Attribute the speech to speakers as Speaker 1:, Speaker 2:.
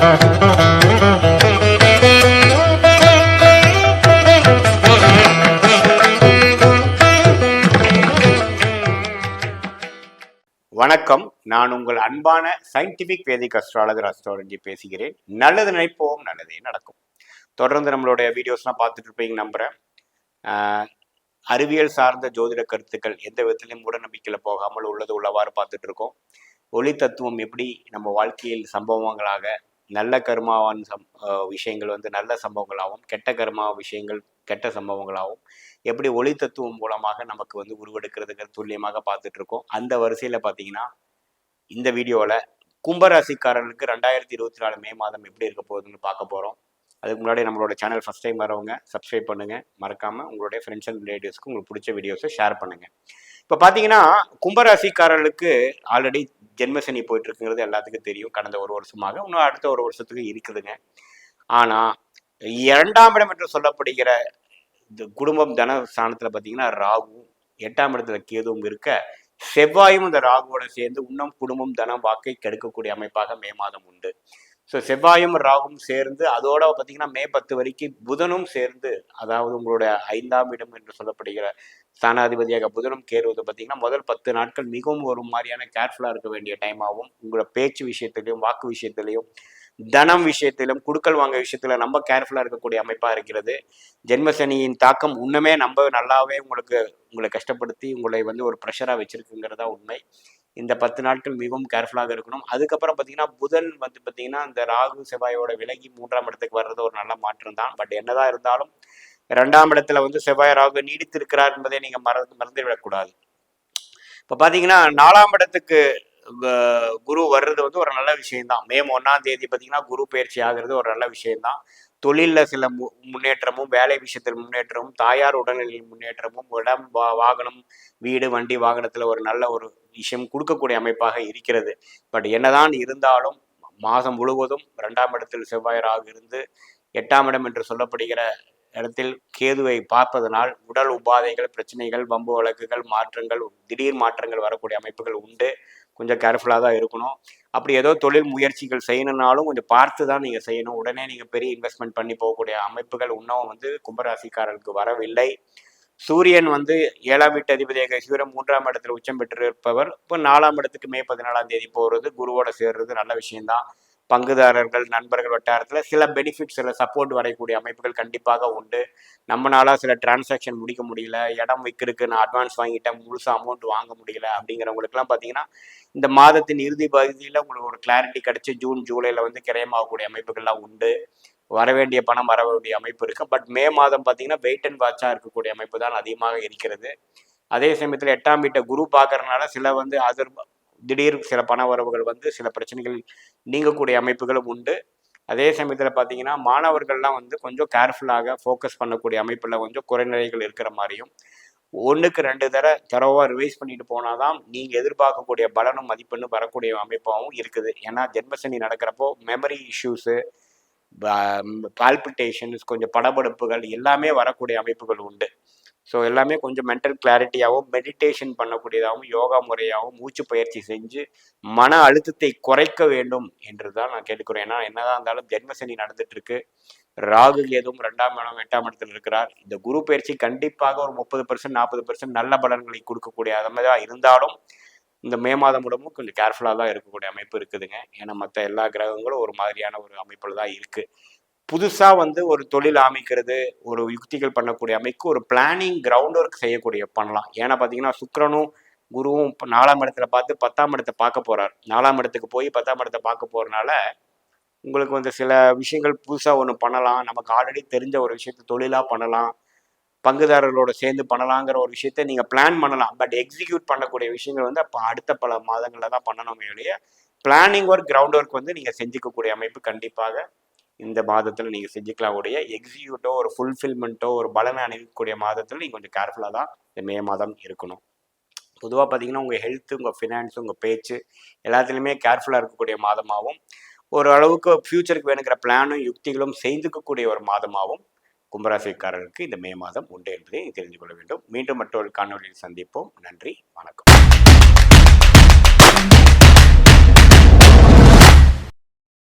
Speaker 1: வணக்கம். நான் உங்கள் அன்பான சயின்டிபிக் வேதிக் அஸ்ட்ராலஜர் அஸ்ட்ராலஜி பேசுகிறேன். நல்லது நினைப்போம் நல்லதே நடக்கும். தொடர்ந்து நம்மளுடைய வீடியோஸ்லாம் பார்த்துட்டு இருப்பீங்க நம்புகிறேன் அறிவியல் சார்ந்த ஜோதிட கருத்துக்கள் எந்த விதத்திலையும் மூடநம்பிக்கையில் போகாமல் உள்ளது உள்ளவாறு பார்த்துட்டு இருக்கோம். ஒளி தத்துவம் எப்படி நம்ம வாழ்க்கையில் சம்பவங்களாக நல்ல கர்மாவான் சம் விஷயங்கள் வந்து நல்ல சம்பவங்களாகவும் கெட்ட கர்மா விஷயங்கள் கெட்ட சம்பவங்களாகவும் எப்படி ஒளி தத்துவம் மூலமாக நமக்கு வந்து உருவெடுக்கிறதுக்கு துல்லியமாக பார்த்துட்டு இருக்கோம் அந்த வரிசையில் பார்த்தீங்கன்னா இந்த வீடியோவில் கும்பராசிக்காரர்களுக்கு ரெண்டாயிரத்தி இருபத்தி நாலு மே மாதம் எப்படி இருக்க போகுதுன்னு பார்க்க போகிறோம் அதுக்கு முன்னாடி நம்மளோட சேனல் ஃபஸ்ட் டைம் வரவங்க சப்ஸ்கிரைப் பண்ணுங்கள் மறக்காமல் உங்களுடைய ஃப்ரெண்ட்ஸ் அண்ட் ரிலேட்டிவ்ஸ்க்கு உங்களுக்கு பிடிச்ச வீடியோஸை ஷேர் பண்ணுங்கள் இப்போ பார்த்தீங்கன்னா கும்பராசிக்காரர்களுக்கு ஆல்ரெடி ஜென்மசனி போயிட்டு இருக்குங்கிறது எல்லாத்துக்கும் தெரியும். கடந்த ஒரு வருஷமாக. இன்னும் அடுத்த ஒரு வருஷத்துக்கு இருக்குதுங்க. ஆனால் இரண்டாம் இடம் என்று சொல்லப்படுகிற இந்த குடும்பம் தன ஸ்தானத்தில் பார்த்தீங்கன்னா ராகு. எட்டாம் இடத்துல கேதுவும் இருக்க செவ்வாயும் இந்த ராகுவோட சேர்ந்து இன்னும் குடும்பம் தனம் வாக்கை கெடுக்கக்கூடிய அமைப்பாக மே மாதம் உண்டு. ஸோ செவ்வாயும் ராகும் சேர்ந்து அதோட பார்த்தீங்கன்னா மே பத்து வரைக்கும் புதனும் சேர்ந்து அதாவது உங்களுடைய ஐந்தாம் இடம் என்று சொல்லப்படுகிற ஸ்தானாதிபதியாக புதனும் கேறுவது பார்த்தீங்கன்னா முதல் பத்து நாட்கள் மிகவும் ஒரு மாதிரியான கேர்ஃபுல்லாக இருக்க வேண்டிய டைமாகவும் உங்களோட பேச்சு விஷயத்திலையும் வாக்கு விஷயத்திலையும் தனம் விஷயத்திலும் குடுக்கல் வாங்க விஷயத்துல ரொம்ப கேர்ஃபுல்லாக இருக்கக்கூடிய அமைப்பாக இருக்கிறது. ஜென்மசனியின் தாக்கம் இன்னுமே நம்ம நல்லாவே உங்களுக்கு உங்களை கஷ்டப்படுத்தி உங்களை வந்து ஒரு ப்ரெஷராக வச்சிருக்குங்கிறதா உண்மை. இந்த பத்து நாட்கள் மிகவும் கேர்ஃபுல்லாக இருக்கணும். அதுக்கப்புறம் பார்த்தீங்கன்னா புதன் வந்து பார்த்தீங்கன்னா இந்த ராகு செவ்வாயோட விலகி மூன்றாம் இடத்துக்கு வர்றது ஒரு நல்ல மாற்றம் தான். பட் என்னதான் இருந்தாலும் ரெண்டாம் இடத்துல வந்து செவ்வாய் ராகு நீடித்திருக்கிறார் என்பதை நீங்கள் மறந்து மறந்து விடக்கூடாது இப்போ பார்த்தீங்கன்னா நாலாம் இடத்துக்கு குரு வர்றது வந்து ஒரு நல்ல விஷயம்தான். மே ஒன்றாம் தேதி பார்த்தீங்கன்னா குரு பயிற்சி ஆகிறது ஒரு நல்ல விஷயம்தான். தொழிலில் சில மு முன்னேற்றமும் வேலை விஷயத்தில் முன்னேற்றமும் தாயார் உடல்நிலையில் முன்னேற்றமும் இடம் வா வாகனம் வீடு வண்டி வாகனத்தில் ஒரு நல்ல ஒரு விஷயம் கொடுக்கக்கூடிய அமைப்பாக இருக்கிறது. பட் என்னதான் இருந்தாலும் மாதம் முழுவதும் ரெண்டாம் இடத்தில் செவ்வாய் ராகு இருந்து எட்டாம் இடம் என்று சொல்லப்படுகிற இடத்தில் கேதுவை பார்ப்பதனால் உடல் உபாதைகள் பிரச்சனைகள் வம்பு வழக்குகள் மாற்றங்கள் திடீர் மாற்றங்கள் வரக்கூடிய அமைப்புகள் உண்டு. கொஞ்சம் கேர்ஃபுல்லாக தான் இருக்கணும். அப்படி ஏதோ தொழில் முயற்சிகள் செய்யணும்னாலும் கொஞ்சம் பார்த்து தான் நீங்கள் செய்யணும். உடனே நீங்கள் பெரிய இன்வெஸ்ட்மெண்ட் பண்ணி போகக்கூடிய அமைப்புகள் இன்னும் வந்து கும்பராசிக்காரர்களுக்கு வரவில்லை. சூரியன் வந்து ஏழாம் வீட்டு அதிபதியாக சூரியன் மூன்றாம் இடத்துல உச்சம் பெற்றிருப்பவர். இப்போ நாலாம் இடத்துக்கு மே பதினாலாம் தேதி போகிறது குருவோட சேர்றது நல்ல விஷயம்தான். பங்குதாரர்கள் நண்பர்கள் வட்டாரத்தில் சில பெனிஃபிட்ஸ் சில சப்போர்ட் வரையக்கூடிய அமைப்புகள் கண்டிப்பாக உண்டு. நம்மளால சில டிரான்சாக்ஷன் முடிக்க முடியல இடம் விற்கிறதுக்கு நான் அட்வான்ஸ் வாங்கிட்டேன் முழுசாக அமௌண்ட் வாங்க முடியல அப்படிங்கிறவங்களுக்குலாம் பார்த்தீங்கன்னா இந்த மாதத்தின் இறுதி பகுதியில் உங்களுக்கு ஒரு கிளாரிட்டி கிடைச்சி ஜூன் ஜூலையில் வந்து கிரயமாகக்கூடிய அமைப்புகள்லாம் உண்டு. வர வேண்டிய பணம் வர வேண்டிய அமைப்பு இருக்கு. பட் மே மாதம் பார்த்தீங்கன்னா வெயிட் அண்ட் வாட்சாக இருக்கக்கூடிய அமைப்பு தான் அதிகமாக இருக்கிறது. அதே சமயத்தில் எட்டாம் வீட்டை குரு பார்க்கறதுனால சில வந்து அதர் திடீர் சில பண வரவுகள் வந்து சில பிரச்சனைகள் நீங்கக்கூடிய அமைப்புகளும் உண்டு. அதே சமயத்தில் பார்த்தீங்கன்னா மாணவர்கள்லாம் வந்து கொஞ்சம் கேர்ஃபுல்லாக ஃபோக்கஸ் பண்ணக்கூடிய அமைப்பில் கொஞ்சம் குறைநிலைகள் இருக்கிற மாதிரியும் ஒன்றுக்கு ரெண்டு தடவை தரவாக ரிவைஸ் பண்ணிட்டு போனால் தான் நீங்கள் எதிர்பார்க்கக்கூடிய பலனும் மதிப்பெண்ணும் வரக்கூடிய அமைப்பாகவும் இருக்குது. ஏன்னா ஜென்மசனி நடக்கிறப்போ மெமரி இஷ்யூஸு பால்பிட்டேஷன்ஸ் கொஞ்சம் படபடுப்புகள் எல்லாமே வரக்கூடிய அமைப்புகள் உண்டு. ஸோ எல்லாமே கொஞ்சம் மென்டல் கிளாரிட்டியாகவும் மெடிடேஷன் பண்ணக்கூடியதாகவும் யோகா முறையாகவும் மூச்சு பயிற்சி செஞ்சு மன அழுத்தத்தை குறைக்க வேண்டும் என்று தான் நான் கேட்டுக்கிறேன். ஏன்னா என்னதான் இருந்தாலும் ஜென்மசனி நடந்துட்டு ராகு எதுவும் ரெண்டாம் இடம் எட்டாம் இடத்தில் இருக்கிறார். இந்த குரு பயிற்சி கண்டிப்பாக ஒரு முப்பது பர்சன்ட் நாற்பது பர்சன்ட் நல்ல பலன்களை கொடுக்கக்கூடிய அது மாதிரி தான் இருந்தாலும் இந்த மே மாதம் மூலமும் கொஞ்சம் கேர்ஃபுல்லாக தான் இருக்கக்கூடிய அமைப்பு இருக்குதுங்க. ஏன்னா மற்ற எல்லா கிரகங்களும் ஒரு மாதிரியான ஒரு அமைப்பில் தான் இருக்குது புதுசாக வந்து ஒரு தொழில் அமைக்கிறது ஒரு யுக்திகள் பண்ணக்கூடிய அமைக்கு ஒரு பிளானிங் கிரவுண்ட் ஒர்க் செய்யக்கூடிய பண்ணலாம். ஏன்னா பார்த்தீங்கன்னா சுக்கரனும் குருவும் இப்போ நாலாம் இடத்துல பார்த்து பத்தாம் இடத்தை பார்க்க போகிறார் நாலாம் இடத்துக்கு போய் பத்தாம் இடத்தை பார்க்க போகிறனால உங்களுக்கு வந்து சில விஷயங்கள் புதுசாக ஒன்று பண்ணலாம். நமக்கு ஆல்ரெடி தெரிஞ்ச ஒரு விஷயத்தை தொழிலாக பண்ணலாம். பங்குதாரர்களோட சேர்ந்து பண்ணலாங்கிற ஒரு விஷயத்த நீங்கள் பிளான் பண்ணலாம். பட் எக்ஸிக்யூட் பண்ணக்கூடிய விஷயங்கள் வந்து அப்போ அடுத்த பல மாதங்களில் தான் பண்ணணுமே ஒழிய பிளானிங் ஒர்க் கிரவுண்ட் ஒர்க் வந்து நீங்கள் செஞ்சுக்கக்கூடிய அமைப்பு கண்டிப்பாக இந்த மாதத்தில் நீங்கள் செஞ்சுக்கலாம். உடைய எக்ஸிக்யூட்டோ ஒரு ஃபுல்ஃபில்மெண்ட்டோ ஒரு பலனை அணிவிக்கக்கூடிய மாதத்தில் நீங்கள் கொஞ்சம் கேர்ஃபுல்லாக தான் இந்த மே மாதம் இருக்கணும். பொதுவாக பார்த்தீங்கன்னா உங்கள் ஹெல்த்து உங்கள் ஃபினான்ஸ் உங்கள் பேச்சு எல்லாத்துலேயுமே கேர்ஃபுல்லாக இருக்கக்கூடிய மாதமாகவும் ஓரளவுக்கு ஃப்யூச்சருக்கு வேணுங்கிற பிளானும் யுக்திகளும் செய்துக்கக்கூடிய ஒரு மாதமாகவும் கும்பராசிக்காரர்களுக்கு இந்த மே மாதம் உண்டு என்பதை தெரிந்து கொள்ள வேண்டும். மீண்டும் மற்றொரு காணொலியில் சந்திப்போம். நன்றி வணக்கம்.